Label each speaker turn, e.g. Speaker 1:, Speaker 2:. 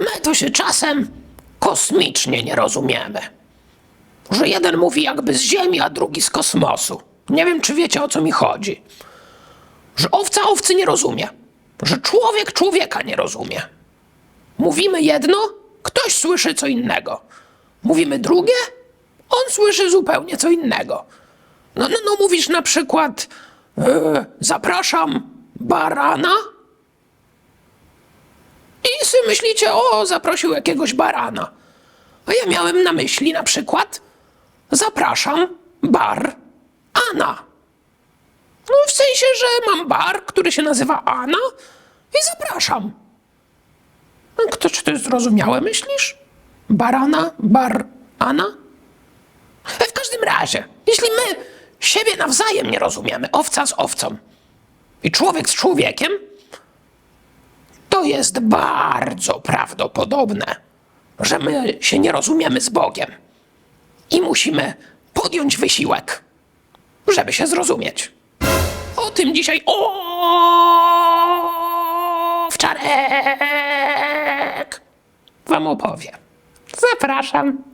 Speaker 1: My to się czasem kosmicznie nie rozumiemy. Że jeden mówi jakby z Ziemi, a drugi z kosmosu. Nie wiem, czy wiecie o co mi chodzi. Że owca owcy nie rozumie. Że człowiek człowieka nie rozumie. Mówimy jedno, ktoś słyszy co innego. Mówimy drugie, on słyszy zupełnie co innego. No, no, no mówisz na przykład e, zapraszam barana sy myślicie, o, zaprosił jakiegoś barana. A ja miałem na myśli na przykład zapraszam bar Ana. No w sensie, że mam bar, który się nazywa Ana i zapraszam. No, Kto, czy to jest zrozumiałe, myślisz? Barana, bar Ana? E, W każdym razie, jeśli my siebie nawzajem nie rozumiemy, owca z owcą i człowiek z człowiekiem, to jest bardzo prawdopodobne, że my się nie rozumiemy z Bogiem i musimy podjąć wysiłek, żeby się zrozumieć. O tym dzisiaj owczarek wam opowie. Zapraszam.